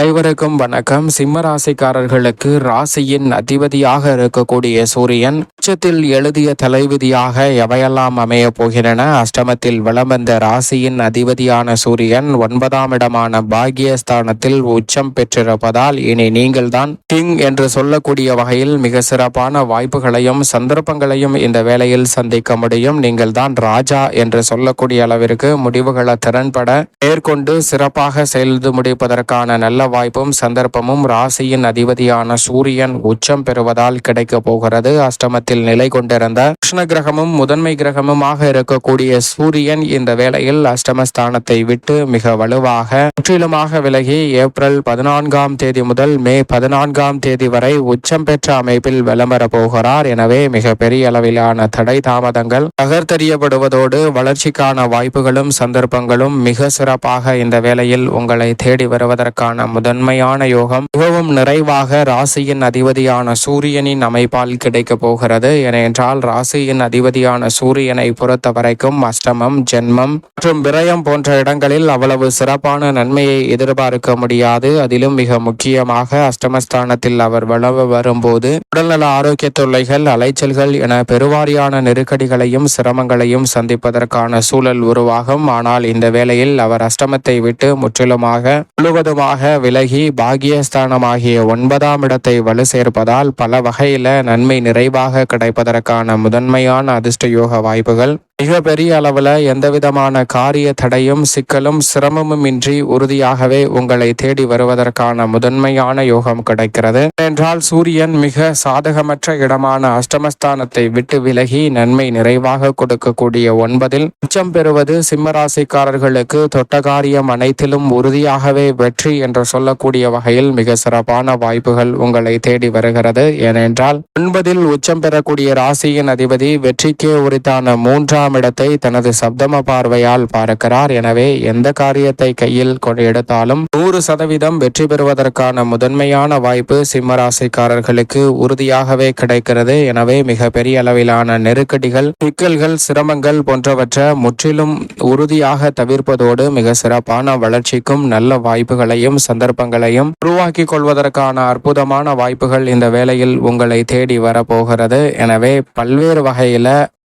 அனைவருக்கும் வணக்கம். சிம்ம ராசிக்காரர்களுக்கு ராசியின் அதிபதியாக இருக்கக்கூடிய சூரியன் உச்சத்தில் எழுதிய தலைவிதியாக எவையெல்லாம் அமைய போகின்றன? அஷ்டமத்தில் வலம் வந்த ராசியின் அதிபதியான சூரியன் ஒன்பதாம் இடமான பாகியஸ்தானத்தில் உச்சம் பெற்றிருப்பதால் இனி நீங்கள்தான் கிங் என்று சொல்லக்கூடிய வகையில் மிக சிறப்பான வாய்ப்புகளையும் சந்தர்ப்பங்களையும் இந்த வேளையில் சந்திக்க முடியும். நீங்கள் தான் ராஜா என்று சொல்லக்கூடிய அளவிற்கு முடிவுகளை திறன்பட மேற்கொண்டு சிறப்பாக செய்து முடிப்பதற்கான நல்ல வாய்ப்பும் சந்தர்ப்பமும் ராசியின் அதிபதியான சூரியன் உச்சம் பெறுவதால் கிடைக்க போகிறது. அஷ்டமத்தில் நிலை கொண்டிருந்த கிருஷ்ண கிரகமும் முதன்மை கிரகமுமாக இருக்கக்கூடிய சூரியன் இந்த வேளையில் அஷ்டமஸ்தானத்தை விட்டு மிக வலுவாக முற்றிலுமாக விலகி ஏப்ரல் பதினான்காம் தேதி முதல் மே பதினான்காம் தேதி வரை உச்சம் பெற்ற அமைப்பில் விளம்பர போகிறார். எனவே மிக பெரிய அளவிலான தடை தாமதங்கள் தகர்த்தெறியப்படுவதோடு வளர்ச்சிக்கான வாய்ப்புகளும் சந்தர்ப்பங்களும் மிக சிறப்பாக இந்த வேளையில் உங்களை தேடி வருவதற்கான முதன்மையான யோகம். மிகவும் நிறைவாக ராசியின் அதிபதியான சூரியனின் அமைப்பால் கிடைக்க போகிறது. ஏனென்றால் ராசியின் அதிபதியான சூரியனை பொறுத்த வரைக்கும் அஷ்டமம் ஜென்மம் மற்றும் விரயம் போன்ற இடங்களில் அவ்வளவு சிறப்பான நன்மையை எதிர்பார்க்க முடியாது. அதிலும் மிக முக்கியமாக அஷ்டமஸ்தானத்தில் அவர் வளவ வரும்போது உடல்நல ஆரோக்கிய தொல்லைகள் அலைச்சல்கள் என பெருவாரியான நெருக்கடிகளையும் சிரமங்களையும் சந்திப்பதற்கான சூழல் உருவாகும். ஆனால் இந்த வேளையில் அவர் அஷ்டமத்தை விட்டு முற்றிலுமாக முழுவதுமாக விலகி பாகியஸ்தானமாகிய ஒன்பதாம் இடத்தை வலு சேர்ப்பதால் பல வகையில் நன்மை நிறைவாக கிடைப்பதற்கான முதன்மையான அதிர்ஷ்ட யோக வாய்ப்புகள் மிக பெரிய அளவில் எந்தவிதமான காரிய தடையும் சிக்கலும் சிரமமும் இன்றி உறுதியாகவே உங்களை தேடி வருவதற்கான முதன்மையான யோகம் கிடைக்கிறது. என்றால் சூரியன் மிக சாதகமற்ற இடமான அஷ்டமஸ்தானத்தை விட்டு விலகி நன்மை நிறைவாக கொடுக்கக்கூடிய ஒன்பதில் உச்சம் பெறுவது சிம்மராசிக்காரர்களுக்கு தொட்ட காரியம் அனைத்திலும் உறுதியாகவே வெற்றி என்று சொல்லக்கூடிய வகையில் மிக சிறப்பான வாய்ப்புகள் உங்களை தேடி வருகிறது. ஏனென்றால் ஒன்பதில் உச்சம் பெறக்கூடிய ராசியின் அதிபதி வெற்றிக்கே உரித்தான மூன்றாம் மூன்றாம் இடத்தை தனது சப்தம பார்வையால் பார்க்கிறார். எனவே எந்த காரியத்தை கையில் எடுத்தாலும் நூறு சதவீதம் வெற்றி பெறுவதற்கான முதன்மையான வாய்ப்பு சிம்மராசிக்காரர்களுக்கு உறுதியாகவே கிடைக்கிறது. எனவே மிக பெரிய அளவிலான நெருக்கடிகள் சிக்கல்கள் சிரமங்கள் போன்றவற்றை முற்றிலும் உறுதியாக தவிர்ப்பதோடு மிக சிறப்பான வளர்ச்சிக்கும் நல்ல வாய்ப்புகளையும் சந்தர்ப்பங்களையும் உருவாக்கி கொள்வதற்கான அற்புதமான வாய்ப்புகள் இந்த வேளையில் உங்களை தேடி வரப்போகிறது. எனவே பல்வேறு வகையில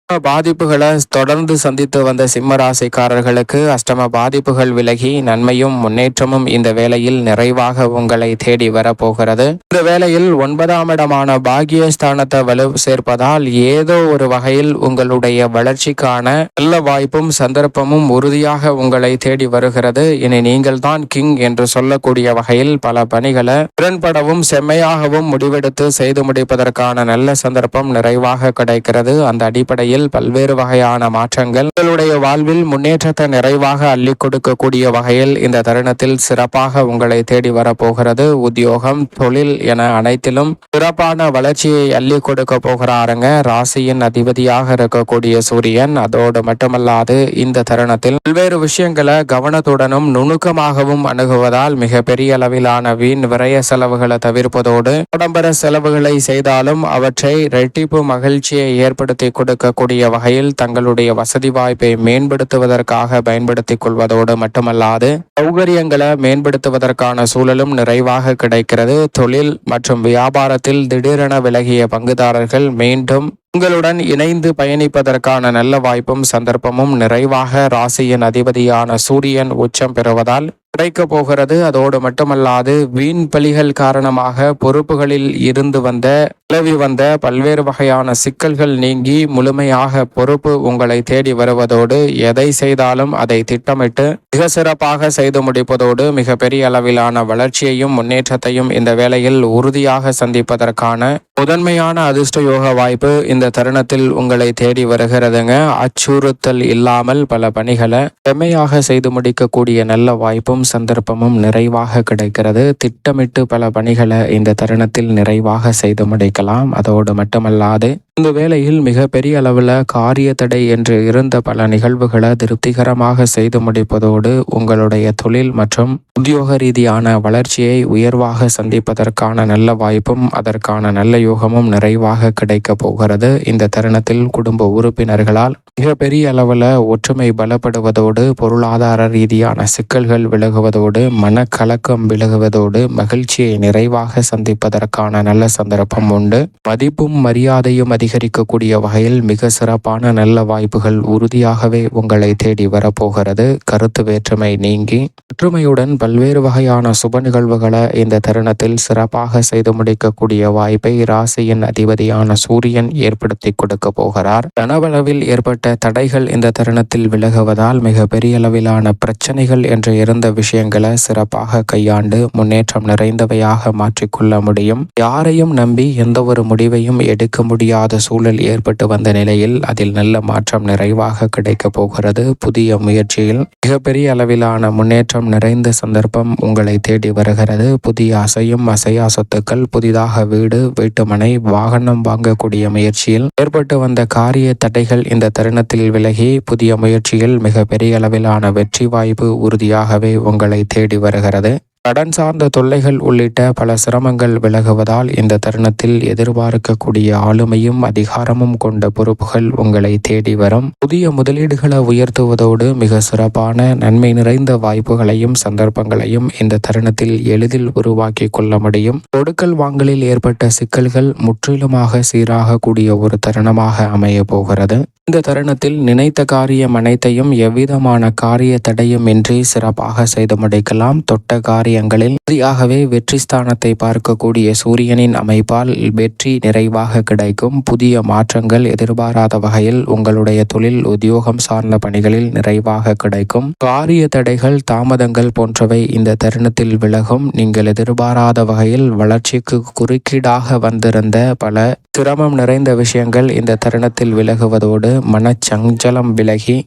பாதிப்புகளை தொடர்ந்து சந்தித்து வந்த சிம்ம ராசிக்காரர்களுக்கு அஷ்டம பாதிப்புகள் விலகி நன்மையும் முன்னேற்றமும் இந்த வேளையில் நிறைவாக உங்களை தேடி வரப்போகிறது. இந்த வேளையில் ஒன்பதாம் இடமான பாகியஸ்தானத்தை வலு சேர்ப்பதால் ஏதோ ஒரு வகையில் உங்களுடைய வளர்ச்சிக்கான நல்ல வாய்ப்பும் சந்தர்ப்பமும் உறுதியாக உங்களை தேடி வருகிறது. இனி நீங்கள் தான் கிங் என்று சொல்லக்கூடிய வகையில் பல பணிகளை திறன்படவும் செம்மையாகவும் முடிவெடுத்து செய்து முடிப்பதற்கான நல்ல சந்தர்ப்பம் நிறைவாக கிடைக்கிறது. அந்த அடிப்படையில் வாழ்க்கையில் பல்வேறு வகையான மாற்றங்கள். உங்களுடைய வாழ்வில் முன்னேற்றத்தை நிறைவாக அள்ளி கொடுக்கக்கூடிய வகையில் இந்த தருணத்தில் சிறப்பாக உங்களை தேடி வரப்போகிறது. உத்தியோகம் தொழில் என அனைத்திலும் சிறப்பான வளர்ச்சியை அள்ளி கொடுக்க போகிறாருங்க. ராசியின் அதிபதியாக இருக்கக்கூடிய சூரியன் அதோடு மட்டுமல்லாது இந்த தருணத்தில் பல்வேறு விஷயங்களை கவனத்துடனும் நுணுக்கமாகவும் அணுகுவதால் மிக பெரிய அளவிலான வீண் விரய செலவுகளை தவிர்ப்பதோடு உடம்பர செலவுகளை செய்தாலும் அவற்றை ரெட்டிப்பு மகிழ்ச்சியை ஏற்படுத்தி கொடுக்க கூடிய வகையில் தங்களுடைய வசதி வாய்ப்பை மேம்படுத்துவதற்காக பயன்படுத்திக் கொள்வதோடு மட்டுமல்லாது சௌகரியங்களை மேம்படுத்துவதற்கான சூழலும் நிறைவாக கிடைக்கிறது. தொழில் மற்றும் வியாபாரத்தில் திடீரென விலகிய பங்குதாரர்கள் மீண்டும் உங்களுடன் இணைந்து பயணிப்பதற்கான நல்ல வாய்ப்பும் சந்தர்ப்பமும் நிறைவாக ராசியின் அதிபதியான சூரியன் உச்சம் பெறுவதால் கிடைக்க போகிறது. அதோடு மட்டுமல்லாது வீண் பலிகள் காரணமாக பொறுப்புகளில் இருந்து வந்த நிலவி வந்த பல்வேறு வகையான சிக்கல்கள் நீங்கி முழுமையாக பொறுப்பு உங்களை தேடி வருவதோடு எதை செய்தாலும் அதை திட்டமிட்டு மிக சிறப்பாக செய்து முடிப்பதோடு மிக பெரிய அளவிலான வளர்ச்சியையும் முன்னேற்றத்தையும் இந்த வேளையில் உறுதியாக சந்திப்பதற்கான முதன்மையான அதிர்ஷ்ட யோக வாய்ப்பு இந்த இந்த தருணத்தில் உங்களை தேடி வருகிறதுங்க. அச்சுறுத்தல் இல்லாமல் பல பணிகளை செம்மையாக செய்து முடிக்கக்கூடிய நல்ல வாய்ப்பும் சந்தர்ப்பமும் நிறைவாக கிடைக்கிறது. திட்டமிட்டு பல பணிகளை இந்த தருணத்தில் நிறைவாக செய்து முடிக்கலாம். அதோடு மட்டுமல்லாது இந்த வேளையில் மிக பெரிய அளவில் காரிய தடை என்று இருந்த பல நிகழ்வுகளை திருப்திகரமாக செய்து முடிப்பதோடு உங்களுடைய தொழில் மற்றும் உத்தியோக ரீதியான வளர்ச்சியை உயர்வாக சந்திப்பதற்கான நல்ல வாய்ப்பும் அதற்கான நல்ல யோகமும் நிறைவாக கிடைக்க போகிறது. இந்த தருணத்தில் குடும்ப உறுப்பினர்களால் மிக பெரிய அளவில் ஒற்றுமை பலப்படுவதோடு பொருளாதார ரீதியான சிக்கல்கள் விலகுவதோடு மனக்கலக்கம் விலகுவதோடு மகிழ்ச்சியை நிறைவாக சந்திப்பதற்கான நல்ல சந்தர்ப்பம் உண்டு. மதிப்பும் மரியாதையும் அதிகரிக்கக்கூடிய வகையில் மிக சிறப்பான நல்ல வாய்ப்புகள் உறுதியாகவே உங்களை தேடி வரப்போகிறது. கருத்து வேற்றுமை நீங்கி ஒற்றுமையுடன் பல்வேறு வகையான சுப நிகழ்வுகளை இந்த தருணத்தில் சிறப்பாக செய்து முடிக்கக்கூடிய வாய்ப்பை ராசியின் அதிபதியான சூரியன் ஏற்படுத்தி கொடுக்க போகிறார். கனவளவில் ஏற்பட்ட தடைகள் இந்த தருணத்தில் விலகுவதால் மிக பெரிய அளவிலான பிரச்சனைகள் என்று இருந்த விஷயங்களை சிறப்பாக கையாண்டு முன்னேற்றம் நிறைந்தவையாக மாற்றிக்கொள்ள முடியும். யாரையும் நம்பி எந்த ஒரு முடிவையும் எடுக்க முடியாத சூழல் ஏற்பட்டு வந்த நிலையில் அதில் நல்ல மாற்றம் நிறைவாக கிடைக்க போகிறது. புதிய முயற்சியில் மிகப்பெரிய அளவிலான முன்னேற்றம் நிறைந்த சந்தர்ப்பம் உங்களை தேடி வருகிறது. புதிய அசையும் அசையா சொத்துக்கள் புதிதாக வீடு வீட்டுமனை வாகனம் வாங்கக்கூடிய முயற்சியில் ஏற்பட்டு வந்த காரிய தடைகள் இந்த தருணத்தில் விலகி புதிய முயற்சியில் மிக பெரிய அளவிலான வெற்றி வாய்ப்பு உறுதியாகவே உங்களை தேடி வருகிறது. கடன் சார்ந்த தொல்லைகள் உள்ளிட்ட பல சிரமங்கள் விலகுவதால் இந்த தருணத்தில் எதிர்பார்க்கக்கூடிய ஆளுமையும் அதிகாரமும் கொண்ட பொறுப்புகள் உங்களை தேடி வரும். புதிய முதலீடுகளை உயர்த்துவதோடு மிக சிறப்பான நன்மை நிறைந்த வாய்ப்புகளையும் சந்தர்ப்பங்களையும் இந்த தருணத்தில் எளிதில் உருவாக்கி கொள்ள முடியும். கொடுக்கல் வாங்கலில் ஏற்பட்ட சிக்கல்கள் முற்றிலுமாக சீராகக்கூடிய ஒரு தருணமாக அமைய போகிறது. இந்த தருணத்தில் நினைத்த காரியம் அனைத்தையும் எவ்விதமான காரிய தடையும் இன்றி சிறப்பாக செய்து முடிக்கலாம். தொட்ட காரியங்களில் சரியாகவே வெற்றி ஸ்தானத்தை பார்க்கக்கூடிய சூரியனின் அமைப்பால் வெற்றி நிறைவாக கிடைக்கும். புதிய மாற்றங்கள் எதிர்பாராத வகையில் உங்களுடைய தொழில் உத்தியோகம் சார்ந்த பணிகளில் நிறைவாக கிடைக்கும். காரிய தடைகள் தாமதங்கள் போன்றவை இந்த தருணத்தில் விலகும். நீங்கள் எதிர்பாராத வகையில் வளர்ச்சிக்கு குறுக்கீடாக வந்திருந்த பல சிரமம் நிறைந்த விஷயங்கள் இந்த தருணத்தில் விலகுவதோடு மனச்சஞ்சலம் விலகி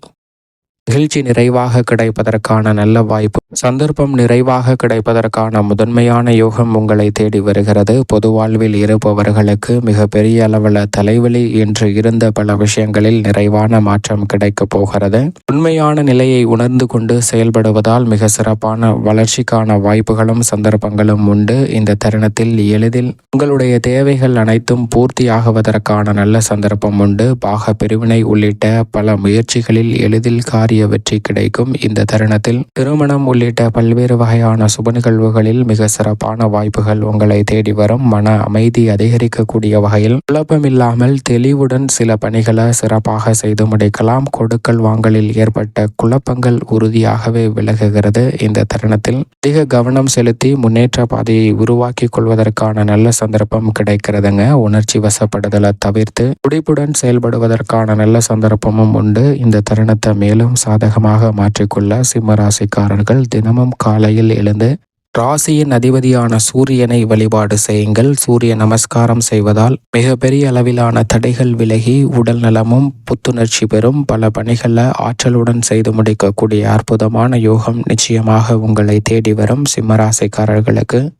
மகிழ்ச்சி நிறைவாக கிடைப்பதற்கான நல்ல வாய்ப்பு சந்தர்ப்பம் நிறைவாக கிடைப்பதற்கான முதன்மையான யோகம் உங்களை தேடி வருகிறது. பொது வாழ்வில் இருப்பவர்களுக்கு மிக பெரிய அளவில் தலைவலி என்று இருந்த பல விஷயங்களில் நிறைவான மாற்றம் கிடைக்கப் போகிறது. உண்மையான நிலையை உணர்ந்து கொண்டு செயல்படுவதால் மிக சிறப்பான வளர்ச்சிக்கான வாய்ப்புகளும் சந்தர்ப்பங்களும் உண்டு. இந்த தருணத்தில் எளிதில் உங்களுடைய தேவைகள் அனைத்தும் பூர்த்தியாகுவதற்கான நல்ல சந்தர்ப்பம் உண்டு. பாக பிரிவினை உள்ளிட்ட பல முயற்சிகளில் எளிதில் காரிய வெற்றி கிடைக்கும். இந்த தருணத்தில் திருமணம் உள்ளிட்ட பல்வேறு வகையான சுப நிகழ்வுகளில் மிக சிறப்பான வாய்ப்புகள் உங்களை தேடி வரும். மன அமைதி அதிகரிக்கக்கூடிய வகையில் குழப்பமில்லாமல் தெளிவுடன் சில பணிகளை சிறப்பாக செய்து முடிக்கலாம். கொடுக்கல் வாங்கலில் ஏற்பட்ட குழப்பங்கள் உறுதியாகவே விலகுகிறது. இந்த தருணத்தில் அதிக கவனம் செலுத்தி முன்னேற்ற பாதையை உருவாக்கி கொள்வதற்கான நல்ல சந்தர்ப்பம் கிடைக்கிறதுங்க. உணர்ச்சி வசப்படுதலை தவிர்த்து துடிப்புடன் செயல்படுவதற்கான நல்ல சந்தர்ப்பமும் உண்டு. இந்த தருணத்தை மேலும் சாதகமாக மாற்றிக்கொள்ள சிம்மராசிக்காரர்கள் தினமும் காலையில் எழுந்து ராசியின் அதிபதியான சூரியனை வழிபாடு செய்யுங்கள். சூரிய நமஸ்காரம் செய்வதால் மிகப்பெரிய அளவிலான தடைகள் விலகி உடல் நலமும் புத்துணர்ச்சி பெறும். பல பணிகளை ஆற்றலுடன் செய்து முடிக்கக்கூடிய அற்புதமான யோகம் நிச்சயமாக உங்களை தேடி வரும். சிம்மராசிக்காரர்களுக்கு